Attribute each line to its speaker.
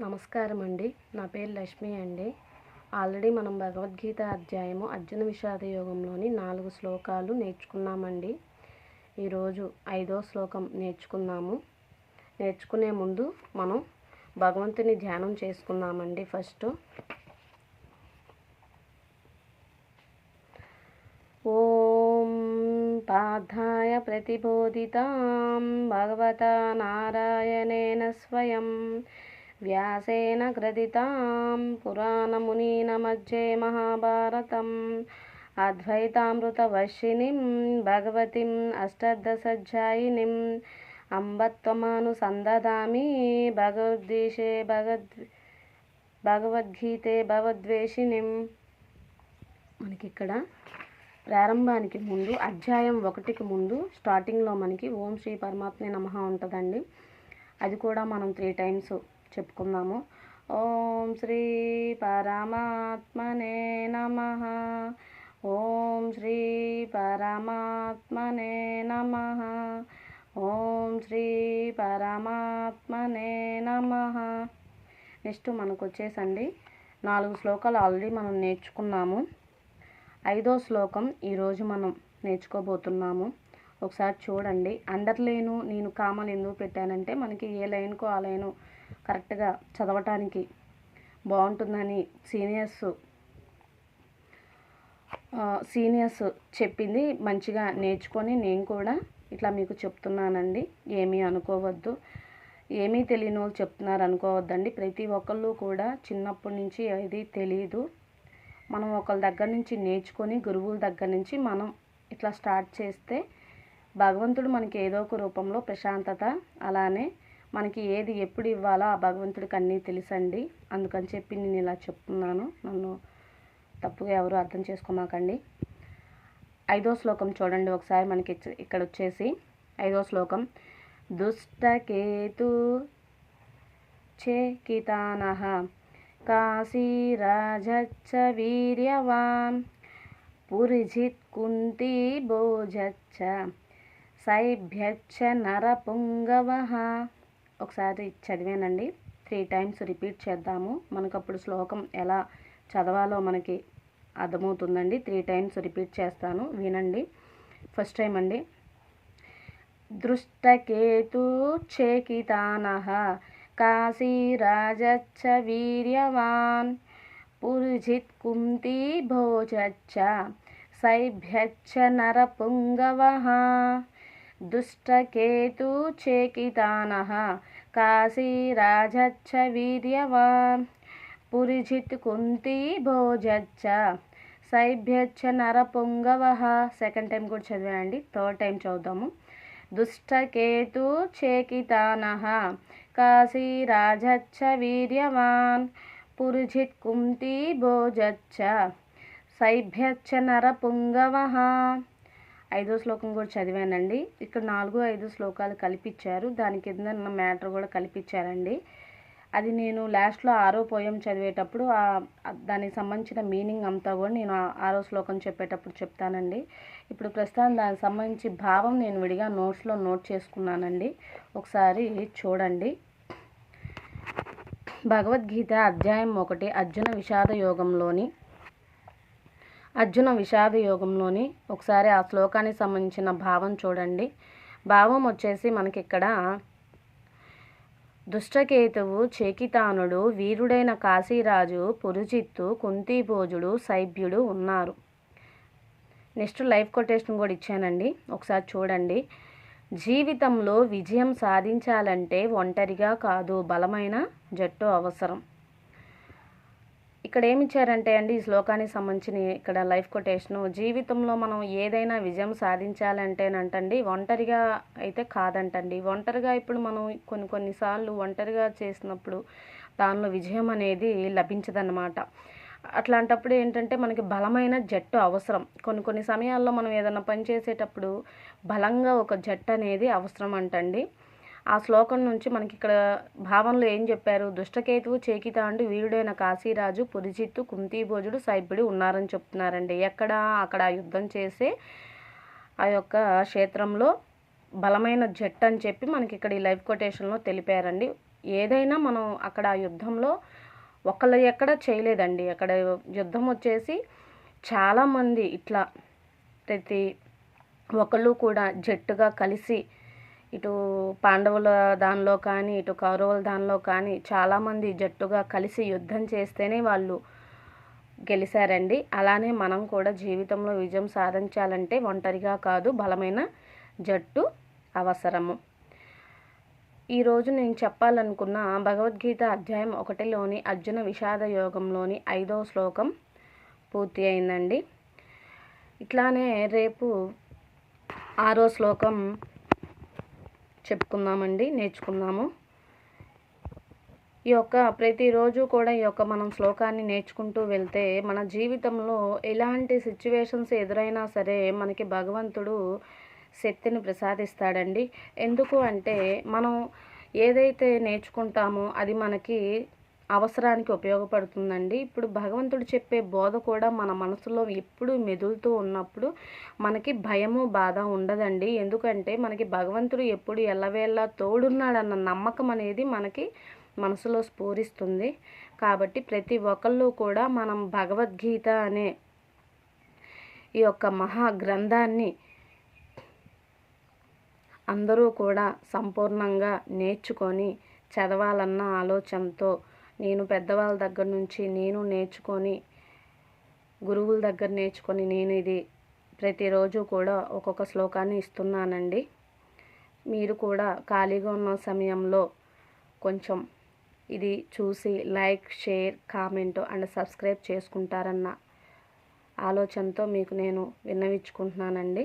Speaker 1: నమస్కారం అండి నా పేరు లక్ష్మి అండి. ఆల్రెడీ మనం భగవద్గీత అధ్యాయము అర్జున విషాద యోగంలోని నాలుగు శ్లోకాలు నేర్చుకున్నామండి. ఈరోజు ఐదో శ్లోకం నేర్చుకున్నాము. నేర్చుకునే ముందు మనం భగవంతుని ధ్యానం చేసుకుందామండి ఫస్ట్. ఓం పార్థాయ ప్రతిబోధితాం భగవతా నారాయణేన స్వయం. వ్యాసేన గ్రథితాం పురాణమునీన మధ్యే మహాభారతం. అద్వైతామృతవర్షిణిం భగవతిం అష్టదశాధ్యాయినిం. అంబత్వమానుసందదామి భగవద్దేశే భగవద్ భగవద్గీతే భగవద్వేషిణిం మనకి ఇక్కడ ప్రారంభానికి ముందు అధ్యాయం ఒకటికి ముందు స్టార్టింగ్లో మనకి ఓం శ్రీ పరమాత్మే నమ ఉంటుందండి. అది కూడా మనం త్రీ టైమ్స్ చెప్పుకుందాము. ఓం శ్రీ పరమాత్మనే నమః. ఓం శ్రీ పరమాత్మనే నమః. ఓం శ్రీ పరమాత్మనే నమ. నెక్స్ట్ మనకు వచ్చేసండి నాలుగు శ్లోకాలు ఆల్రెడీ మనం నేర్చుకున్నాము. ఐదో శ్లోకం ఈరోజు మనం నేర్చుకోబోతున్నాము. ఒకసారి చూడండి. అండర్లైను నేను కామలు ఎందుకు పెట్టానంటే మనకి ఏ లైన్కో ఆ లైను కరెక్ట్గా చదవటానికి బాగుంటుందని సీనియర్స్ సీనియర్స్ చెప్పింది మంచిగా నేర్చుకొని నేను కూడా ఇట్లా మీకు చెప్తున్నానండి. ఏమీ అనుకోవద్దు. ఏమీ తెలియని వాళ్ళు చెప్తున్నారు అనుకోవద్దండి. ప్రతి ఒక్కళ్ళు కూడా చిన్నప్పటి నుంచి ఏది తెలియదు మనం ఒకళ్ళ దగ్గర నుంచి నేర్చుకొని గురువుల దగ్గర నుంచి మనం ఇట్లా స్టార్ట్ చేస్తే భగవంతుడు మనకి ఏదో ఒక రూపంలో ప్రశాంతత అలానే మనకి ఏది ఎప్పుడు ఇవ్వాలో ఆ భగవంతుడికి అన్నీ తెలుసండి. అందుకని చెప్పి నేను ఇలా చెప్తున్నాను. నన్ను తప్పుగా ఎవరు అర్థం చేసుకోమాకండి. ఐదో శ్లోకం చూడండి ఒకసారి మనకి ఇక్కడ వచ్చేసి ఐదో శ్లోకం. దుష్టకేతు చేకితాన కాశీరాజచ్చ వీర్యవాన్ పురిజిత్ కుంతి భోజచ్చ సైభ్యచ్చ నరపుంగవః ఒకసారి చదివానండి. త్రీ టైమ్స్ రిపీట్ చేద్దాము. మనకు అప్పుడు శ్లోకం ఎలా చదవాలో మనకి అర్థమవుతుందండి. త్రీ టైమ్స్ రిపీట్ చేస్తాను. వినండి. ఫస్ట్ టైం అండి. దృష్టకేతు చేకితాన. కాశీరాజచ్చ వీర్యవాన్. పురుజిత్ కుంతి భోజచ్చ. సైభ్యచ్చ నరపుంగవః. దుష్టకేతు చేకితాన కాశీరాజచ్చ వీర్యవాన్ పురిజిత్ కుంతి భోజచ్చ సైభ్యచ్చ నరపుంగవః. సెకండ్ టైం కూడా చదివానండి. థర్డ్ టైం చదువుతాము దుష్టకేతు చేకితాన కాశీరాజచ్చ వీర్యవాన్ పురుజిత్ కుంతి భోజచ్చ సైభ్యచ్చ నరపుంగవః. ఐదో శ్లోకం కూడా చదివానండి. ఇక్కడ నాలుగు ఐదు శ్లోకాలు కల్పించారు. దాని కింద ఉన్న మ్యాటర్ కూడా కల్పించారండి. అది నేను లాస్ట్లో ఆరో పోయం చదివేటప్పుడు దానికి సంబంధించిన మీనింగ్ అంతా కూడా నేను ఆ ఆరో శ్లోకం చెప్పేటప్పుడు చెప్తానండి. ఇప్పుడు ప్రస్తుతం దానికి సంబంధించి భావం నేను విడిగా నోట్స్లో నోట్ చేసుకున్నానండి. ఒకసారి చూడండి. భగవద్గీత అధ్యాయం ఒకటి అర్జున విషాద యోగంలోని అర్జున విషాద యోగంలోని ఒకసారి ఆ శ్లోకానికి సంబంధించిన భావం చూడండి. భావం వచ్చేసి మనకి ఇక్కడ దుష్టకేతువు చేకితానుడు వీరుడైన కాశీరాజు పురుజిత్తు కుంతిభోజుడు సైభ్యుడు ఉన్నారు. నెక్స్ట్ లైఫ్ కొటేషన్ కూడా ఇచ్చానండి. ఒకసారి చూడండి. జీవితంలో విజయం సాధించాలంటే ఒంటరిగా కాదు బలమైన జట్టు అవసరం. ఇక్కడ ఏమి ఇచ్చారంటే అండి ఈ శ్లోకానికి సంబంధించిన ఇక్కడ లైఫ్ కొటేషన్. జీవితంలో మనం ఏదైనా విజయం సాధించాలంటేనంటండి ఒంటరిగా అయితే కాదంటండి. ఒంటరిగా ఇప్పుడు మనం కొన్ని కొన్నిసార్లు ఒంటరిగా చేసినప్పుడు దానిలో విజయం అనేది లభించదన్నమాట. అట్లాంటప్పుడు ఏంటంటే మనకి బలమైన జట్టు అవసరం. కొన్ని కొన్ని సమయాల్లో మనం ఏదైనా పని చేసేటప్పుడు బలంగా ఒక జట్టు అనేది అవసరం అంటండి. ఆ శ్లోకం నుంచి మనకి ఇక్కడ భావంలో ఏం చెప్పారు? దుష్టకేతువు చేకితాండు వీరుడైన కాశీరాజు పురిజిత్తు కుంతీభోజుడు సైభ్యుడు ఉన్నారని చెప్తున్నారండి. ఎక్కడ అక్కడ యుద్ధం చేసే ఆ యొక్క క్షేత్రంలో బలమైన జట్ అని చెప్పి మనకి ఇక్కడ ఈ లైవ్ కొటేషన్లో తెలిపారండి. ఏదైనా మనం అక్కడ ఆ యుద్ధంలో ఒకళ్ళు ఎక్కడ చేయలేదండి. అక్కడ యుద్ధం వచ్చేసి చాలామంది ఇట్లా ప్రతి ఒకళ్ళు కూడా జట్టుగా కలిసి ఇటు పాండవుల దానిలో కానీ ఇటు కౌరవుల దానిలో కానీ చాలామంది జట్టుగా కలిసి యుద్ధం చేస్తేనే వాళ్ళు గెలిచారండి అలానే మనం కూడా జీవితంలో విజయం సాధించాలంటే ఒంటరిగా కాదు బలమైన జట్టు అవసరము. ఈరోజు నేను చెప్పాలనుకున్న భగవద్గీత అధ్యాయం ఒకటిలోని అర్జున విషాద యోగంలోని ఐదో శ్లోకం పూర్తి అయిందండి. ఇట్లానే రేపు ఆరో శ్లోకం చెప్పుకుందామండి నేర్చుకుందాము. ఈ యొక్క ప్రతిరోజు కూడా ఈ యొక్క మనం శ్లోకాన్ని నేర్చుకుంటూ వెళ్తే మన జీవితంలో ఎలాంటి సిచ్యువేషన్స్ ఎదురైనా సరే మనకి భగవంతుడు శక్తిని ప్రసాదిస్తాడండి. ఎందుకు అంటే మనం ఏదైతే నేర్చుకుంటామో అది మనకి అవసరానికి ఉపయోగపడుతుందండి. ఇప్పుడు భగవంతుడు చెప్పే బోధ కూడా మన మనసులో ఎప్పుడు మెదులుతూ ఉన్నప్పుడు మనకి భయము బాధ ఉండదండి. ఎందుకంటే మనకి భగవంతుడు ఎప్పుడు ఎల్లవేళ్ళ తోడున్నాడన్న నమ్మకం అనేది మనకి మనసులో స్ఫూరిస్తుంది. కాబట్టి ప్రతి ఒక్కళ్ళు కూడా మనం భగవద్గీత అనే ఈ యొక్క మహా గ్రంథాన్ని అందరూ కూడా సంపూర్ణంగా నేర్చుకొని చదవాలన్న ఆలోచనతో నేను పెద్దవాళ్ళ దగ్గర నుంచి నేను నేర్చుకొని గురువుల దగ్గర నేర్చుకొని నేను ఇది ప్రతిరోజు కూడా ఒక్కొక్క శ్లోకాన్ని ఇస్తున్నానండి. మీరు కూడా ఖాళీగా ఉన్న సమయంలో కొంచెం ఇది చూసి like share comment and subscribe చేసుకుంటారన్న ఆలోచనతో మీకు నేను విన్నవించుకుంటున్నానండి.